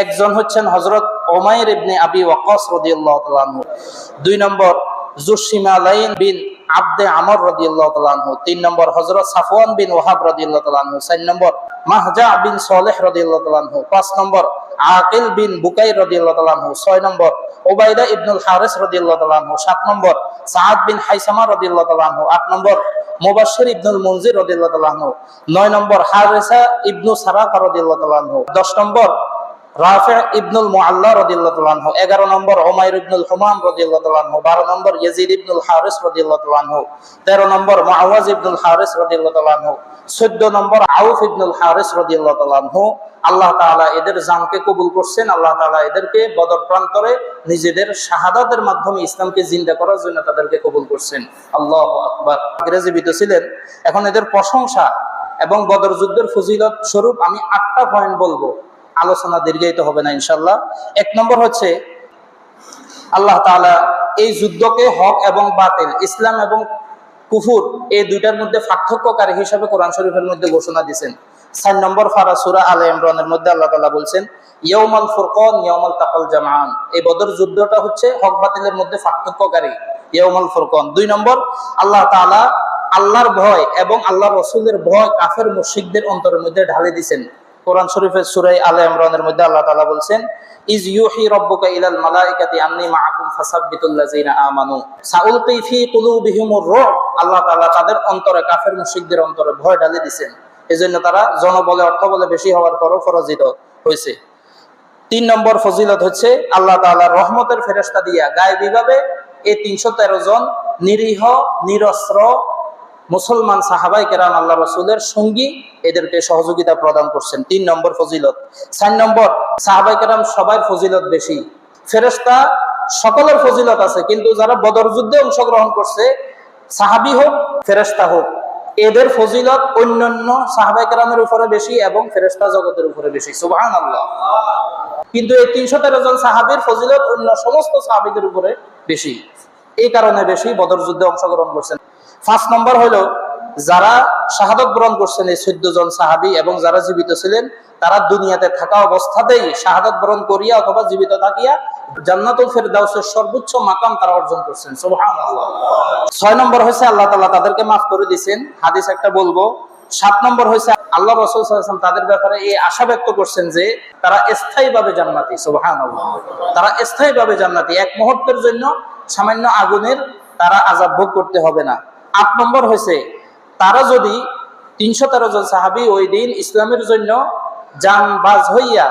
একজন হচ্ছেন হজরত ওমায়ের ইবনে আবি ওয়াকাস রাদিয়াল্লাহু তাআলা আনহু। দুই নম্বর জুসিমালাইন বিন আব্দে আমর রাদিয়াল্লাহু তাআলা আনহু। তিন নম্বর হযরত সাফওয়ান বিন ওয়াহাব রাদিয়াল্লাহু তাআলা আনহু। চার নম্বর মাহজা বিন সালেহ রাদিয়াল্লাহু তাআলা আনহু। পাঁচ নম্বর আকিল বিন বুকাইর রাদিয়াল্লাহু তাআলা আনহু। ছয় নম্বর ওবাইদা ইবনুল হারিস রাদিয়াল্লাহু তাআলা আনহু। সাত নম্বর সাআদ বিন হাইসামা রাদিয়াল্লাহু তাআলা আনহু। আট নম্বর মুবাশশির ইবনুল মুনজির রাদিয়াল্লাহু তাআলা আনহু। নয় নম্বর হারিসা ইবনু সারাকা রাদিয়াল্লাহু তাআলা আনহু। দশ নম্বর রাফি ইবনুল মুআল্লা রাদিয়াল্লাহু আনহু 11 নম্বর উমাইর ইবনুল হুমাম রাদিয়াল্লাহু তাআলা আনহু 12 নম্বর ইয়াজিদ ইবনুল হারিস রাদিয়াল্লাহু আনহু 13 নম্বর মুআওয়াজ ইবনুল হারিস রাদিয়াল্লাহু আনহু 14 নম্বর আউফ ইবনুল হারিস রাদিয়াল্লাহু আনহু। আল্লাহ তাআলা এদের জামকে কবুল করছেন, আল্লাহ তাআলা এদেরকে বদর প্রান্তরে নিজেদের শাহাদাতের মাধ্যমে ইসলামকে জিন্দা করার জন্য তাদেরকে কবুল করছেন। আল্লাহু আকবার। জীবিত ছিলেন এখন এদের প্রশংসা এবং বদর যুদ্ধের ফজিলত স্বরূপ আমি আটটা পয়েন্ট বলব। আলোচনা দীর্ঘায়িত হবে না ইনশাল্লাহ এক নম্বর হচ্ছে, আল্লাহ তাআলা এই যুদ্ধকে হক এবং বাতিল, ইসলাম এবং কুফুর এই দুইটার মধ্যে পার্থক্যকারী হিসাবে কোরআন শরীফের মধ্যে ঘোষণা দিয়েছেন। চার নম্বর ফারা সুরা আলে ইমরানের মধ্যে আল্লাহ তাআলা বলছেন ইয়ৌমাল ফুরকন ইয়ৌমাল তাকাল জামান এই বদর যুদ্ধটা হচ্ছে হক বাতিলের মধ্যে পার্থক্যকারী ইয়ৌমাল ফুরকন। দুই নম্বর, আল্লাহ তাআলা আল্লাহর ভয় এবং আল্লাহ রসুলের ভয় কাফের মুশরিকদের অন্তরের মধ্যে ঢালে দিয়েছেন। কোরআন শরীফের সূরা আলে ইমরানের মধ্যে আল্লাহ তাআলা বলছেন, ইজ ইউহি রাব্বুকা ইলাল মালাইকাতি আন্নী মাআকুম ফাসাব্বিতুল লাযিনা আমানু। সাউলকি ফি কুলুবিহিমুর রুব আল্লাহ তাআলা তাদের অন্তরে, কাফের মুশরিকদের অন্তরে ভয় ঢালে দিয়েছেন এজন্য তারা জনবলে অর্থ বলে বেশি হওয়ার পরও পরাজিত হয়েছে। তিন নম্বর ফজিলত হচ্ছে, আল্লাহ তাআলা রহমতের ফেরেশতা দিয়া গায়েবী ভাবে এই তিনশো তেরো জন নিরীহ, নিরস্ত্র মুসলমান সাহাবাই কেরাম আল্লাহ রসুলের সঙ্গী এদেরকে সহযোগিতা প্রদান করছেন। তিন নম্বর ফজিলত। চার নম্বর, সাহাবাই কেরাম সবাই ফজিলত বেশি। ফেরেস্তা সকলের ফজিলত আছে, কিন্তু যারা বদর যুদ্ধে অংশগ্রহণ করছে, সাহাবি হোক ফেরেস্তা হোক, এদের ফজিলত অন্যান্য সাহাবাই কেরামের উপরে বেশি এবং ফেরেস্তা জগতের উপরে বেশি। সুবাহ আল্লাহ কিন্তু এই তিনশো তেরো জন সাহাবির ফজিলত অন্য সমস্ত সাহাবিদের উপরে বেশি। এই কারণে বেশি বদর যুদ্ধে অংশগ্রহণ করছেন। ফার্স্ট নম্বর হলো, যারা শাহাদত গ্রহণ করছেন এই চোদ্দ জন সাহাবি এবং যারা জীবিত ছিলেন, তারা দুনিয়াতে থাকা অবস্থাতেই শাহাদত গ্রহণ করিয়া অথবা জীবিত থাকিয়া জান্নাতুল ফেরদাউসের সর্বোচ্চ মাকাম তারা অর্জন করছেন। ছয় নম্বর হয়েছে আল্লাহ তাআলা তাদেরকে মাফ করে দিয়েছেন হাদিস একটা বলব, সাত নম্বর হয়েছে আল্লাহ রসুল আলাইহি তাদের ব্যাপারে এই আশা ব্যক্ত করছেন যে, তারা স্থায়ীভাবে জান্নাতি। সুবহানাল্লাহ। তারা স্থায়ীভাবে জান্নাতি। এক মুহূর্তের জন্য সামান্য আগুনের তারা আজাব ভোগ করতে হবে না। আট নম্বর হয়েছে তারা যদি তিনশো তেরো জন সাহাবি ওই দিন ইসলামের জন্য যানবাজ হইয়া